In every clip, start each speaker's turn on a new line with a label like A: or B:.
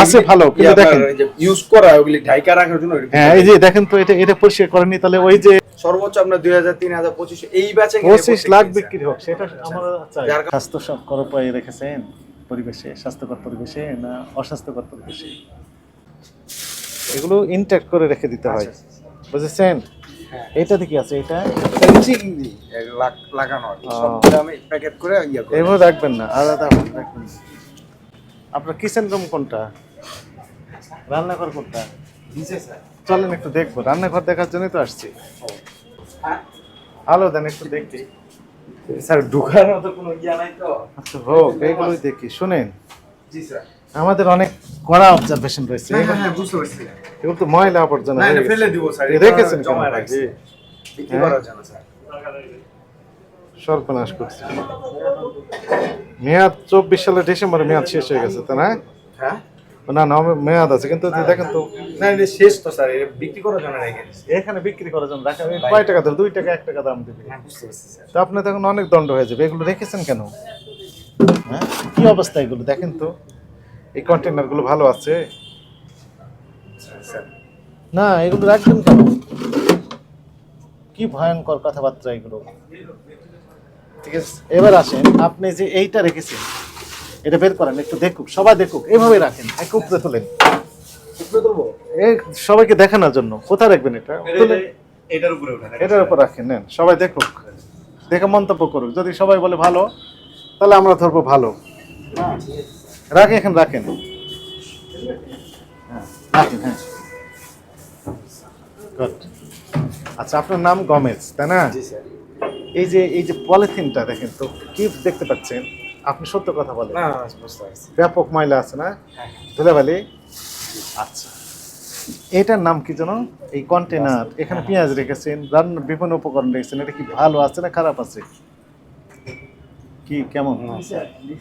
A: আছে ভালো কিন্তু দেখেন।
B: ইউজ করা ওগুলি ঢাইকা রাখার জন্য
A: হ্যাঁ এই যে দেখেন তো এটা এটা পরিষ্কার করেনি তাহলে ওই যে
B: সর্বোচ্চ আপনার দুই হাজার তিন হাজার পঁচিশ এই ব্যাচে
A: পঁচিশ লাখ বিক্রি হোক সেটা আমরা স্বাস্থ্য সব কর উপায়ে রেখেছেন? পরিবেশে স্বাস্থ্যকর পরিবেশে না অস্বাস্থ্যকর পরিবেশে? এগুলো ইনট্যাক্ট করে রেখে দিতে হয়। বুঝেছেন?
B: হ্যাঁ।
A: এইটাতে কি আছে এটা?
B: লাগানো প্যাকেট করে
A: এভাবে রাখবেন না আলাদা রাখবেন না। আপনার কিচেন রুম কোনটা? রান্নাঘর কোনটা? চলেন একটু দেখব। রান্নাঘর দেখার জন্যই তো আসছি? আলো দেন একটু দেখি।
B: স্যার ঢুকার মতো কোনো ইয়া নাই তো?
A: আচ্ছা হোক এইগুলোই দেখি। শুনেন
B: জি স্যার।
A: আমাদের অনেক কড়া অবজারভেশন রয়েছে।
B: হ্যাঁ হ্যাঁ হ্যাঁ বুঝতে পারছি।
A: এগুলো তো ময়লা আবর্জনা
B: না ফেলে দিব স্যার।
A: রেখেছেন
B: জমা? রাখছি। বিক্রি
A: হ্যাঁ।
B: করার জন্য স্যার।
A: সর্বনাশ করছে। মেয়াদ চব্বিশ সালের ডিসেম্বরে মেয়াদ শেষ হয়ে গেছে তাই না?
B: হ্যাঁ।
A: না না মেয়াদ আছে কিন্তু দেখেন তো
B: না এটা শেষ তো স্যার এটা বিক্রি করার জন্য রেখে
A: এখানে বিক্রি করার জন্য রাখা কয় টাকা ধরে দুই টাকা এক টাকা দাম দেবে।
B: হ্যাঁ
A: তো আপনি তখন অনেক দণ্ড হয়ে যাবে এগুলো রেখেছেন কেন? হ্যাঁ? কি অবস্থা এগুলো? দেখেন তো এই কন্টেনারগুলো ভালো আছে।
B: স্যার।
A: না এগুলো রাখবেন কেন? কি ভয়ঙ্কর কথাবার্তা এগুলো। ঠিক আছে? এবার আসেন আপনি যে এইটা রেখেছেন এটা বের করেন একটু দেখুক সবাই দেখুক এইভাবে রাখেন এক উপরে তোলেন। এই সবাইকে দেখানোর জন্য কোথায় রাখবেন এটা?
B: এটার উপরে
A: এটার উপর রাখেন নেন সবাই দেখুক। দেখে মন্তব্য করুক যদি সবাই বলে ভালো তাহলে আমরা ধরবো ভালো। রাখেন এখানে রাখেন। হ্যাঁ, রাখেন হ্যাঁ। আচ্ছা আপনার নাম গমেজ তাই না?
B: জি স্যার।
A: এই যে এই যে পলিথিনটা দেখেন তো কি দেখতে পাচ্ছেন? আপনি সত্য কথা বলেন।
B: পারছি।
A: ব্যাপক ময়লা আছে না?
B: হ্যাঁ।
A: ধুলাবালি? আচ্ছা। এটার নাম কি যেন? এই কন্টেনার এখানে পেঁয়াজ রেখেছেন রান্নার বিভিন্ন উপকরণ রেখেছেন এটা কি ভালো আছে না খারাপ আছে? কি কেমন?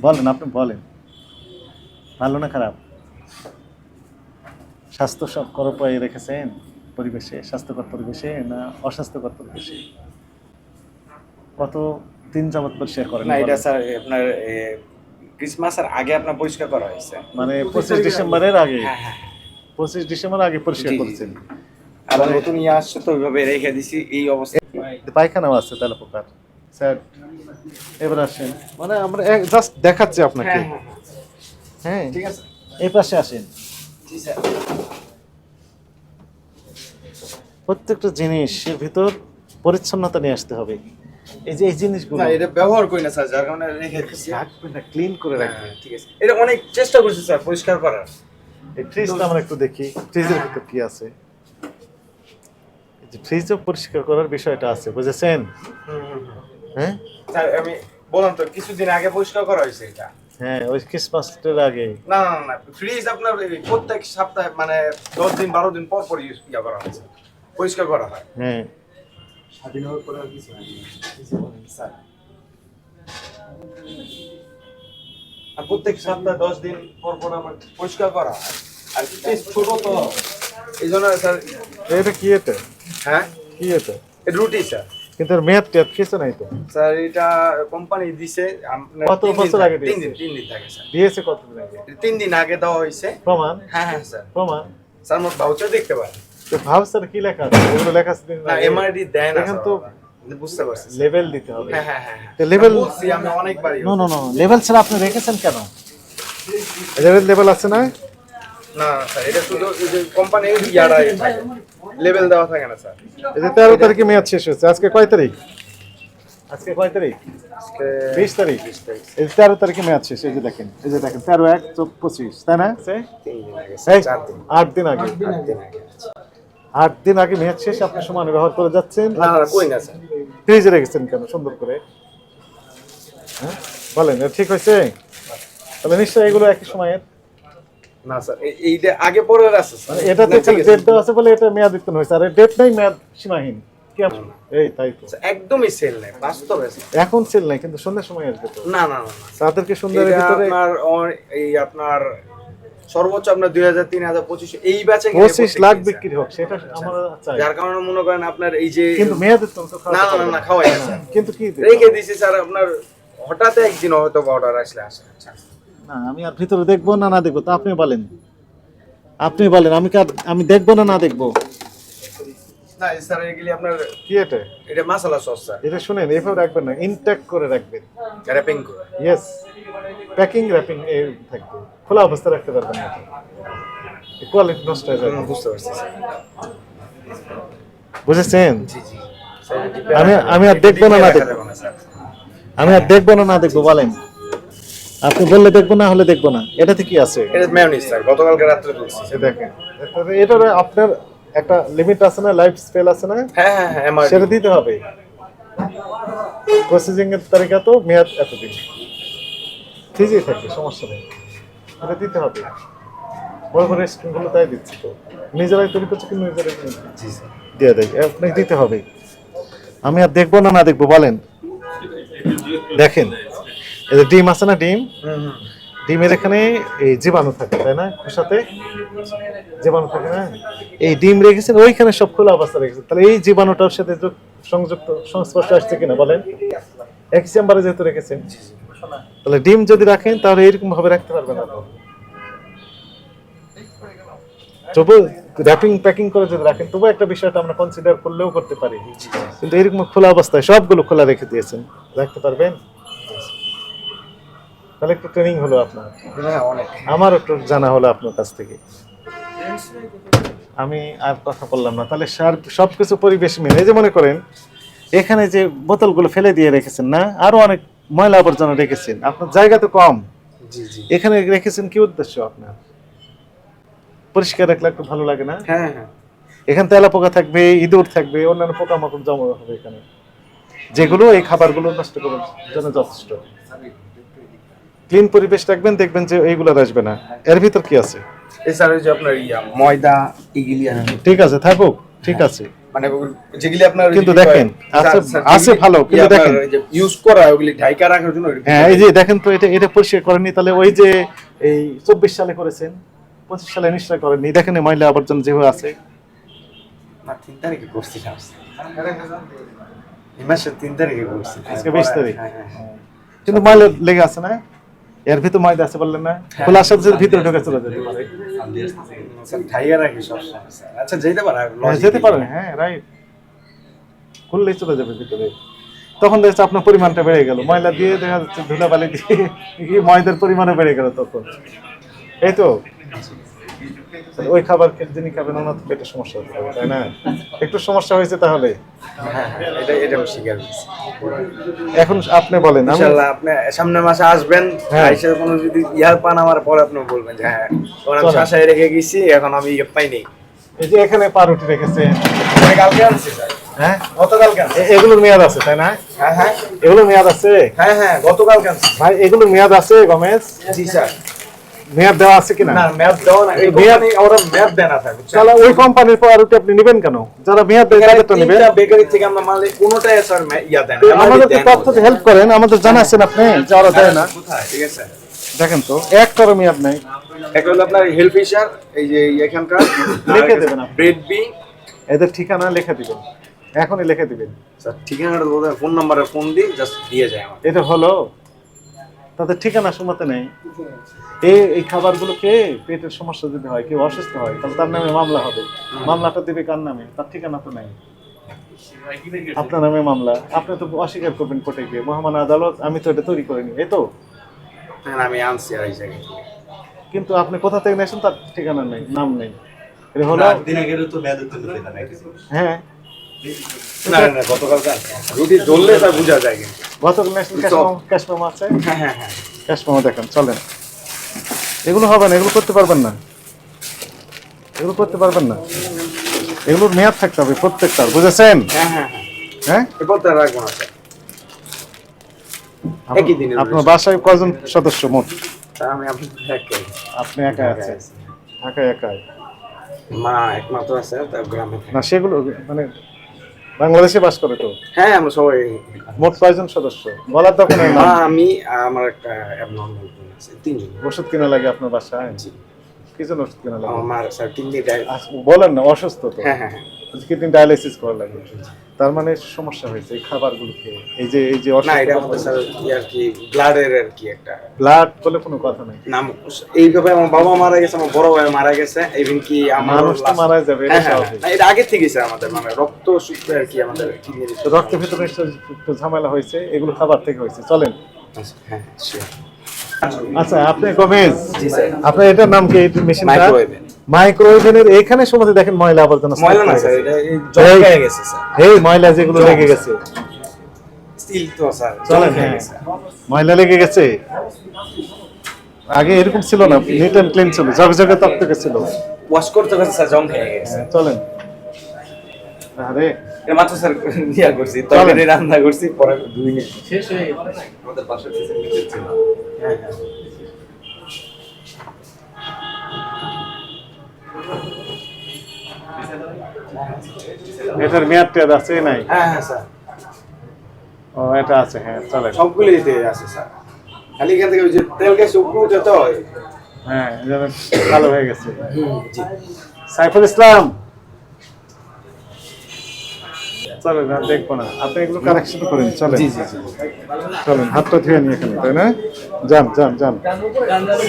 A: বলেন আপনি বলেন। ভালো না খারাপ? স্বাস্থ্য সব কর রেখেছেন পরিবেশে স্বাস্থ্যকর পরিবেশে না অস্বাস্থ্যকর পরিবেশে? কত দিন যাবত পরিষ্কার করেন
B: না এটা স্যার আপনার ক্রিসমাসের আগে আপনার পরিষ্কার করা হয়েছে।
A: মানে পঁচিশ ডিসেম্বরের আগে।
B: হ্যাঁ হ্যাঁ
A: পঁচিশ ডিসেম্বর আগে পরিষ্কার করেছেন।
B: আবার নতুন ইয়ে আসছে তো ওইভাবে রেখে দিছি এই অবস্থা।
A: পায়খানাও আছে তেলা পোকার স্যার এবার আসেন। মানে আমরা জাস্ট দেখাচ্ছি আপনাকে।
B: হ্যাঁ হ্যাঁ হ্যাঁ।
A: হ্যাঁ।
B: ঠিক আছে।
A: এই পাশে আসেন।
B: জি স্যার।
A: প্রত্যেকটা জিনিসের ভিতর পরিচ্ছন্নতা নিয়ে আসতে হবে। এই যে এই জিনিসগুলো।
B: না এটা ব্যবহার করি না স্যার যার কারণে রেখে দিছি
A: রাখবেন না ক্লিন করে রাখবেন
B: হ্যাঁ, ঠিক আছে। এটা অনেক চেষ্টা করছি স্যার পরিষ্কার করার।
A: এই ফ্রিজটা আমরা একটু দেখি। ফ্রিজের ভিতর কি আছে? যে ফ্রিজও পরিষ্কার করার বিষয়টা আছে বুঝেছেন? হ্যাঁ?
B: স্যার আমি বললাম তো কিছুদিন আগে পরিষ্কার করা হয়েছে এটা।
A: হ্যাঁ ওই ক্রিসমাসের আগে।
B: না না না ফ্রিজ আপনার প্রত্যেক সপ্তাহে মানে দশ দিন বারো দিন পর পর ইউজ করা হয়েছে পরিষ্কার করা হয়।
A: হ্যাঁ।
B: স্বাধীন হওয়ার পরে আর কিছু হয়নি। স্যার। আর প্রত্যেক সপ্তাহে দশ দিন পর পর আমার পরিষ্কার করা আর ছোট তো। এই জন্য স্যার
A: এটা কি এটা
B: হ্যাঁ?
A: কি এটা
B: রুটি স্যার।
A: কিন্তু মেয়াদ টেয়াদ কিছু নাই তো?
B: স্যার এটা কোম্পানি দিছে
A: কত বছর আগে
B: তিন দিন তিন দিন থাকে স্যার।
A: দিয়েছে কতদিন আগে?
B: তিন দিন আগে দেওয়া হয়েছে।
A: প্রমাণ?
B: হ্যাঁ হ্যাঁ স্যার।
A: প্রমাণ?
B: স্যার মোট ভাউচার দেখতে পারেন।
A: তো ভাবসার কি লেখা আছে? এগুলো লেখা আছে
B: না এমআরডি দেয় না
A: এখন তো
B: বুঝতে পারছি।
A: লেভেল দিতে হবে।
B: হ্যাঁ হ্যাঁ হ্যাঁ হ্যাঁ।
A: তো level-
B: বলছি আমি অনেকবার
A: নো নো নো লেভেল ছাড়া আপনি রেখেছেন কেন? লেভেল লেভেল আছে না?
B: না স্যার এটা শুধু এই কোম্পানি ইয়ারা লেভেল দেওয়া থাকে না স্যার।
A: এই যে তেরো তারিখে মেয়াদ শেষ হচ্ছে আজকে কয় তারিখ? আজকে কয় তারিখ? বিশ তারিখ। এই তেরো তারিখে মেয়াদ শেষ এই যে দেখেন এই যে দেখেন তেরো এক পঁচিশ তাই না?
B: দিন দিন।
A: আট দিন আগে।
B: আট দিন আগে
A: মেয়াদ শেষ আপনি সমান ব্যবহার করে যাচ্ছেন। ফ্রিজে রেখেছেন কেন? সুন্দর করে। হ্যাঁ? বলেন ঠিক হয়েছে? তাহলে নিশ্চয়ই এগুলো একই সময়ের।
B: না স্যার এইটা আগে পরে আছে
A: মানে এটাতে
B: আছে।
A: ডেট দেওয়া আছে বলে এটা মেয়াদ উত্তীর্ণ হয়েছে। আর ডেট নাই মেয়াদ সীমাহীন। এই তাই তো।
B: একদমই সেল নেই বাস্তবে
A: এখন সেল নাই কিন্তু সন্ধ্যার সময় আসবে
B: না না না না।
A: তাদেরকে সন্ধ্যার ভিতরে
B: আপনার এই আপনার সর্বোচ্চ আপনার দুই হাজার তিন হাজার পঁচিশ এই ব্যাচে
A: পঁচিশ লাখ বিক্রি হোক সেটা আমরা চাই
B: যার কারণে মনে করেন আপনার এই যে
A: কিন্তু মেয়াদ উত্তীর্ণ তো
B: না না না, খাওয়াই না।
A: কিন্তু কি
B: রেখে দিছি স্যার আপনার হঠাৎ একদিন হয়তো অর্ডার আসলে আসে আচ্ছা
A: না আমি আর ভিতরে দেখব না না দেখব? তা আপনি বলেন। আপনি বলেন আমি আমি দেখব না না দেখব?
B: না স্যার এগুলি আপনার
A: কি এটা?
B: এটা মশলা সস স্যার।
A: এটা শুনেন এভাবে রাখবেন না ইনটেক করে রাখবেন।
B: র্যাপিং করে।
A: ইয়েস প্যাকিং র্যাপিং এ থাকবে। খোলা অবস্থা রাখতে পারবেন না। কোয়ালিটি নষ্ট হয়ে যাবে।
B: বুঝতে পারছি
A: বুঝেছেন?
B: জি জি।
A: আমি- আমি আর দেখব না, না দেখব। আমি আর দেখব না না দেখব বলেন। আপনি বললে দেখব না হলে দেখব না। এটাতে কি আছে?
B: এটা মেয়োনিজ স্যার গতকালকে রাত্রে বলছি
A: দেখেন। এটার আপনার একটা লিমিট আছে না? লাইফ স্পেল আছে না?
B: হ্যাঁ হ্যাঁ হ্যাঁ
A: সেটা দিতে হবে। প্রসেসিং এর তারিখা তো মেয়াদ এতদিন। ঠিকই থাকবে সমস্যা নেই। এটা দিতে হবে। বড় বড় রেস্টুরেন্টগুলো তাই দিচ্ছে তো। নিজেরাই তৈরি করছে কিন্তু নিজেরাই
B: জি
A: দিয়ে দেয়। আপনাকে দিতে হবে। আমি আর দেখব না না দেখব বলেন। দেখেন এই যে ডিম আছে না ডিম? ডিমের এখানে এই জীবাণু থাকে তাই না? সাথে? জীবাণু থাকে না? এই ডিম রেখেছেন ওইখানে সব খোলা অবস্থা রেখেছেন। তাহলে এই জীবাণুটার সাথে সংযুক্ত সংস্পর্শ আসছে কিনা বলেন? এক চেম্বারে যেহেতু রেখেছেন। তাহলে ডিম যদি রাখেন তাহলে এরকম ভাবে রাখতে পারবেন না তবু র্যাপিং প্যাকিং করে যদি রাখেন তবু একটা বিষয়টা আমরা কনসিডার করলেও করতে পারি। কিন্তু এরকম খোলা অবস্থায় সবগুলো খোলা রেখে দিয়েছেন। রাখতে পারবেন? তাহলে একটু ট্রেনিং হলো আপনার।
B: হ্যাঁ অনেক।
A: আমার একটু জানা হলো আপনার কাছ থেকে। আমি আর কথা বললাম না। তাহলে সার সবকিছু পরিবেশ মেনে যে মনে করেন এখানে যে বোতলগুলো ফেলে দিয়ে রেখেছেন না আরও অনেক ময়লা আবর্জনা রেখেছেন। আপনার জায়গা তো কম। এখানে রেখেছেন কি উদ্দেশ্য আপনার? পরিষ্কার রাখলে একটু ভালো লাগে না?
B: হ্যাঁ হ্যাঁ।
A: এখানে তেলা পোকা থাকবে ইঁদুর থাকবে অন্যান্য পোকামাকড় জমা হবে এখানে। যেগুলো এই খাবারগুলো নষ্ট করার জন্য যথেষ্ট। ক্লিন পরিবেশ রাখবেন দেখবেন যে এইগুলো আসবে না। এর ভিতর কি আছে?
B: ওই যে আপনার ইয়া ময়দা আর
A: ঠিক আছে থাকুক। ঠিক আছে।
B: মানে যেগুলি আপনার
A: কিন্তু দেখেন, আছে- আছে ভালো, কিন্তু দেখেন।
B: ইউজ করা ওগুলি ঢাইকা রাখার জন্য
A: হ্যাঁ এই যে দেখেন তো এটা এটা পরিষ্কার করেননি তাহলে ওই যে এই চব্বিশ সালে করেছেন পঁচিশ সালে নিশ্চয় করেননি দেখেন এই ময়লা আবর্জনা যেভাবে আছে।
B: না তিন তারিখে করছিলাম এই মাসের তিন তারিখে করছি
A: আজকে বিশ তারিখ।
B: হ্যাঁ, হ্যাঁ, হ্যাঁ।
A: কিন্তু ময়লা লেগে আছে না? এর ভিতর ময়দা আছে বললেন না? সাথে সাথে ভিতরে ঢুকে চলে যেতে পারে।
B: স্যার রাখি সবসময় স্যার। আচ্ছা যেতে পারে
A: হ্যাঁ, যেতে পারে হ্যাঁ রাইট খুললেই চলে যাবে ভিতরে। তখন দেখছে আপনার পরিমাণটা বেড়ে গেল। ময়লা দিয়ে দেখা যাচ্ছে ধুলাবালি দিয়ে কি ময়দার পরিমাণও বেড়ে গেল তখন। এই তো? তাহলে ওই খাবার খেয়ে যিনি খাবেন ওনার তো পেটের সমস্যা হতে পারে তাই না? একটু সমস্যা হয়েছে তাহলে?
B: হ্যাঁ হ্যাঁ, এটা এটা আমি স্বীকার করছি
A: এখন আপনি বলেন
B: ইনশাআল্লাহ আপনি সামনের মাসে আসবেন
A: হ্যাঁ।
B: আইসে কোনো যদি ইয়ার পান আমার পরে আপনি বলবেন যে হ্যাঁ আমি শাসায় রেখে গেছি এখন আমি ইয়ে পাইনি।
A: এই যে এখানে পাউরুটি রেখেছেন।
B: আমি কালকে আনছি
A: হ্যাঁ? এগুলোর মেয়াদ আছে তাই না?
B: হ্যাঁ হ্যাঁ।
A: এগুলোর মেয়াদ আছে?
B: হ্যাঁ হ্যাঁ গতকালকে আনছি।
A: ভাই এগুলোর মেয়াদ আছে গমেশ?
B: জি স্যার।
A: মেয়াদ দেওয়া আছে কিনা?
B: না ম্যাপ দেওয়া না এই
A: মেয়াদ-
B: ওরা ম্যাপ দেয় না থাকে
A: তাহলে ওই কোম্পানির পাউরুটি আপনি নেবেন কেন? যারা মেয়াদ দেয় তাদের তো নেবেন।
B: বেকারি থেকে আমরা মাল কোনোটাই স্যার ইয়া দেয় না। আমাদের।
A: হেল্প করেন আমাদের জানাচ্ছেন আপনি যারা দেয় না।
B: কোথায়? ঠিক আছে।
A: দেখেন তো একটারও মেয়াদ নাই।
B: একটা হলো আপনার হেলথ ফিশার এই যে এখানকার।
A: লিখে দেবেন আপনি।
B: ব্রেড বি
A: এদের ঠিকানা লিখে দিবেন। এখনই লিখে দিবেন।
B: স্যার ঠিকানাটা ফোন নাম্বারে ফোন দিই জাস্ট দিয়ে যায় আমার
A: এটা হলো তাদের ঠিকানা সময়তে নেই। এই এই খাবারগুলো খেয়ে পেটের সমস্যা যদি হয় কেউ অসুস্থ হয় তাহলে তার নামে মামলা হবে। মামলাটা দেবে কার নামে? তার ঠিকানা তো নেই। আপনার নামে মামলা। আপনি তো অস্বীকার করবেন কোর্টে গিয়ে। মহামান আদালত আমি তো এটা তৈরি করিনি। এই তো।
B: হ্যাঁ আমি আনছি আর
A: কিন্তু আপনি কোথা থেকে নিয়েছেন তার ঠিকানা নেই নাম নেই। এটা হলো
C: দিন তো
A: হ্যাঁ
B: না গতকালকে রুটি জ্বললে স্যার বোঝা যায় কিন্তু।
A: আছে
B: হ্যাঁ হ্যাঁ হ্যাঁ।
A: দেখেন চলেন। এগুলো হবে না এগুলো করতে পারবেন না। এগুলো করতে পারবেন না। এগুলোর মেয়াদ থাকতে হবে প্রত্যেকটার বুঝেছেন?
B: হ্যাঁ হ্যাঁ হ্যাঁ।
A: হ্যাঁ? আপনার বাসায় কজন সদস্য মোট?
B: আমি আপনি একাই
A: একা আছেন? ঢাকায় একাই
B: মা একমাত্র আছে গ্রামে
A: না সেগুলো মানে বাংলাদেশে বাস করে তো?
B: হ্যাঁ আমরা সবাই।
A: মোট কয়জন সদস্য? বলার দরকার
B: মা আমি আমার একটা অ্যাবনর্মাল বোন আছে তিনজন।
A: ওষুধ কিনা লাগে আপনার বাসায়?
B: জি।
A: কি জন্য ওষুধ কেনা লাগবে
B: আমার স্যার কিডনি
A: আচ্ছা, বলেন না অসুস্থ তো।
B: হ্যাঁ হ্যাঁ হ্যাঁ।
A: কিডনি ডায়ালিসিস করা লাগবে? তার মানে সমস্যা হয়েছে এই খাবারগুলো খেয়ে। এই যে এই যে
B: না এটা আমাদের স্যার আর কি ব্লাডের আর কি একটা।
A: ব্লাড বলে কোনো কথা নেই।
B: নাম এইভাবে আমার বাবা মারা গেছে আমার বড় ভাই মারা গেছে ইভেন কি আমার
A: মানুষ তো মারা যাবে এটা
B: হ্যাঁ হ্যাঁ। না, এটা আগে থেকে স্যার আমাদের মানে রক্ত সূত্রে আর কি আমাদের কিডনির
A: তো রক্তের ভিতরে ঝামেলা হয়েছে এগুলো খাবার থেকে হয়েছে। চলেন।
B: হ্যাঁ sure.
A: আচ্ছা আপনি গোমেজ আপনার এটার নাম কি? মেশিনটা। মাইক্রোওয়েভেনের এখানে সময় দেখেন ময়লা আবর্জনা
B: ময়লা না স্যার এটা খেয়ে গেছে স্যার।
A: এই ময়লা যেগুলো লেগে গেছে।
B: স্টিল তো স্যার
A: হ্যাঁ
B: গেছে।
A: ময়লা লেগে গেছে। আগে এরকম ছিল না নিট অ্যান্ড ক্লিন ছিল ঝকঝকে তকতকে ছিল
B: ওয়াশ করতে গেছে স্যার জল খেয়ে গেছে।
A: হ্যাঁ, চলেন। আরে।
B: এটা মাত্র স্যার ইয়া করছি তরকারি রান্না করছি পরে ধুইনি
C: শেষ হয়ে আমাদের পাশের ফেসিলিটি ছিল।
A: এটার মেয়াদ টেয়াদ আছে নাই?
B: হ্যাঁ হ্যাঁ স্যার।
A: ও এটা আছে হ্যাঁ চলেন
B: সবগুলিতে আছে স্যার। খালি এখান থেকে ওই যে তেল গ্যাস উপরে উঠে তো
A: হ্যাঁ ভালো হয়ে গেছে। সাইফুল ইসলাম! চলেন আর দেখব না। আপনি এগুলো কারেকশন করেন চলেন।
B: জি জি জি।
A: চলেন হাতটা ধুয়ে নিয়ে এখানে তাই না? যান যান যান।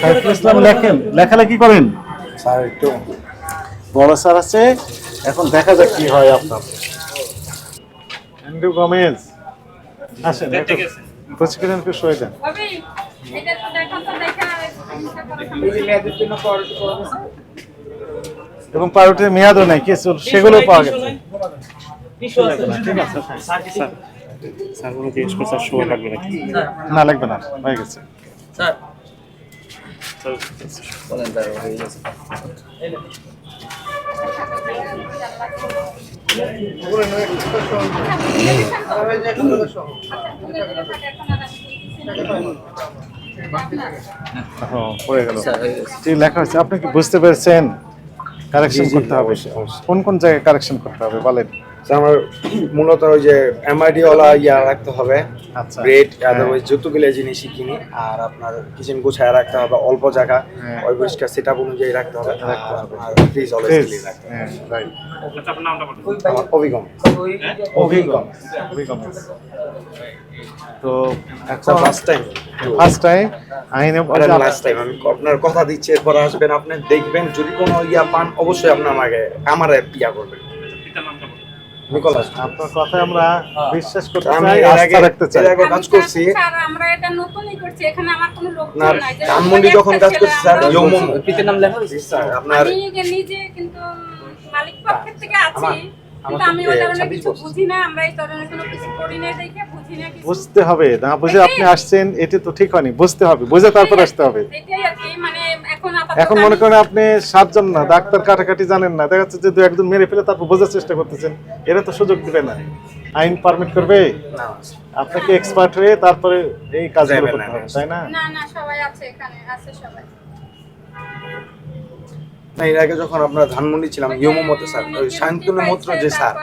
A: সাইফুল ইসলাম লেখেন। লেখালেখি করেন?
B: স্যার একটু
A: বড় স্যার আছে। এখন দেখা যাক কি হয় আপনার। অ্যান্ড্রু গমেজ। আসেন
D: হিসাব করে সামনে।
A: এবং পাউরুটির মেয়াদও নাই কিছু সেগুলো পাওয়া গেছে। স্যার
E: স্যার কোনো জিজ্ঞেস করছে সময় লাগবে নাকি?
A: না লাগবে না হয়ে গেছে। হ্যাঁ, ঠিক লেখা হয়েছে। আপনি কি বুঝতে পেরেছেন? কারেকশন করতে হবে। কোন কোন জায়গায় কারেকশন করতে হবে? বলেন।
B: স্যার, আমার মূলত ওই যে এমআইডি ওয়ালা ইয়া রাখতে হবে।
A: আচ্ছা।
B: ব্রেড। আদারওয়াইজ যতগুলো জিনিসই কিনি আর আপনার কিচেন গুছায় রাখতে হবে অল্প জায়গা
A: হ্যাঁ।
B: ওই পরিষ্কার সেট আপ অনুযায়ী রাখতে হবে। আর ফ্রিজ অলওয়েজ ক্লিন রাখতে হবে।
E: আপনার নামটা বলুন।
B: আমার অভিগম।
A: অভিগম। অভিগম। তো
B: sir first time
A: first time I আইনে
B: লাস্ট টাইম আমি আপনার কথা দিচ্ছি এরপর আসবেন আপনি দেখবেন যদি কোনো ইয়া পান অবশ্যই আপনি আমাকে আমার ইয়া করবেন। নিকোলাস।
A: আপনার কথায় আমরা বিশ্বাস করতে চাই আস্থা রাখতে চাই।
B: এর কাজ করছি।
D: স্যার আমরা এটা নতুনই করছি এখানে আমার কোনো লোক নাই।
B: ধানমন্ডি যখন কাজ করছি স্যার
D: আমরা-
B: ইয়মো নাম লেখা স্যার আপনার
D: আমি নিজে কিন্তু মালিক পক্ষের থেকে আছি
B: আমার-
D: কিন্তু
B: আমার
D: আমি
B: তো
D: ওই
B: এ,
D: ধরনের
B: 26
D: কিছু
B: বছর।
D: বুঝি না আমরা এই ধরনের কোনো কিছু করি না দেখে বুঝি না কিছু।
A: বুঝতে হবে না বুঝে আপনি আসছেন এটি তো ঠিক হয়নি বুঝতে হবে বুঝে তারপর আসতে হবে।
D: এখন
A: মনে করেন আপনি সাতজন না ডাক্তার কাটাকাটি জানেন না। দেখা যাচ্ছে যে দু একজন মেরে ফেলে তারপর বোঝার চেষ্টা করতেছেন। এরা তো সুযোগ দেবে না। আইন পারমিট করবে? আপনাকে এক্সপার্ট হয়ে তারপরে এই কাজগুলো করতে
B: না,
A: হবে তাই না?
D: না না সবাই আছে এখানে আছে সবাই।
B: না এর আগে যখন আমরা ধানমন্ডি ছিলাম ইয়মো মতো স্যার ওই শান্তনু মত্র যে স্যার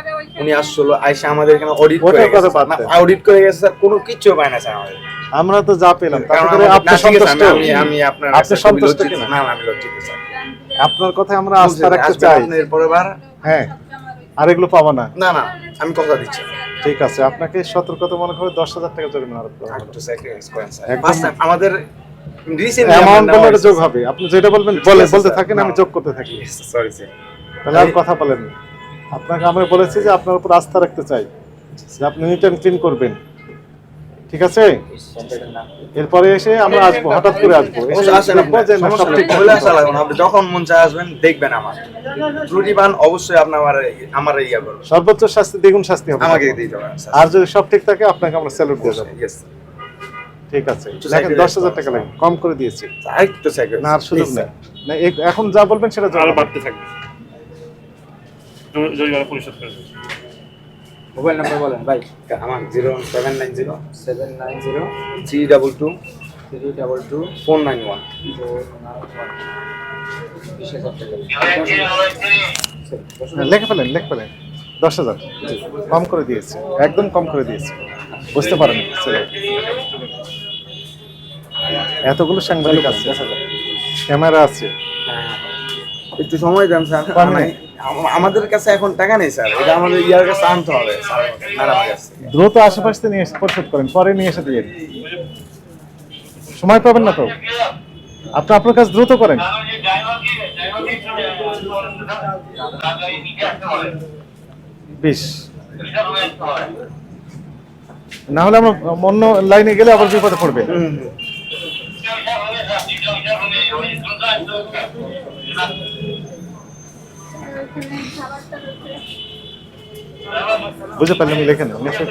B: উনি আসছিল আইসা আমাদের এখানে অডিট করে
A: কথা
B: গেছে। অডিট করে গেছে স্যার কোনো কিচ্ছু পায় না স্যার আমাদের।
A: আমরা তো যা পেলাম তারপরে আপনি সন্তুষ্ট?
B: আমি আমি আপনার
A: আপনি সন্তুষ্ট কিনা?
B: না আমি লজ্জিত স্যার।
A: আপনার কথায় আমরা আস্থা রাখতে চাই। হ্যাঁ আর এগুলো পাবো না।
B: না না আমি কথা দিচ্ছি।
A: ঠিক আছে আপনাকে সতর্কতা মনে করে দশ হাজার টাকা জরিমানা আরোপ করা
B: আমাদের
A: অ্যামাউন্ট বলে যোগ হবে। আপনি যেটা বলবেন বলে বলতে থাকেন আমি যোগ করতে থাকি।
B: সরি স্যার
A: তাহলে আর কথা বলেন আপনাকে আমরা বলেছি যে আপনার উপর আস্থা রাখতে চাই যে আপনি নিট অ্যান্ড ক্লিন করবেন। ঠিক আছে? এরপরে এসে আমরা আসব হঠাৎ করে আসব।
B: যখন মন চায় আসবেন দেখবেন আমার। অবশ্যই আপনি আমার আমার ইয়া করবেন।
A: সর্বোচ্চ শাস্তি দ্বিগুণ শাস্তি হবে।
B: আমাকে দিতে হবে
A: আর যদি সব ঠিক থাকে আপনাকে আমরা স্যালুট দিয়ে যাব। ঠিক আছে।
B: একটু
A: দেখেন দশ হাজার টাকা লাগে কম করে দিয়েছি।
B: স্যাক্রিফাইস
A: না আর সুযোগ নেই। না এখন যা বলবেন সেটা আরও
E: বাড়তে থাকবে জরিমানা পরিশোধ করে
F: মোবাইল নাম্বার বলেন ভাই।
B: আমার zero seven nine zero.
F: Seven nine zero.
B: Three double two.
F: Three double two.
B: Four nine one.
A: লেখে ফেলেন লেখে ফেলেন। দশ হাজার। কম করে দিয়েছি। একদম কম করে দিয়েছে। বুঝতে পারেন। এতগুলো সাংবাদিক আছে। ক্যামেরা আছে।
B: একটু সময় দেন স্যার। আমি- আমাদের কাছে এখন টাকা নেই স্যার। এটা আমাদের ইয়ার কাছে আনতে হবে
A: দ্রুত আশেপাশ থেকে নিয়ে এসে পরিশোধ করেন পরে নিয়ে এসে দিয়ে সময় পাবেন না তো? আপনি আপনার কাজ দ্রুত করেন। বিশ। না হলে আমরা অন্য লাইনে গেলে আবার বিপদে পড়বে।
D: রয়েছে
A: বুঝে পারলেন লিখেন মেসেজ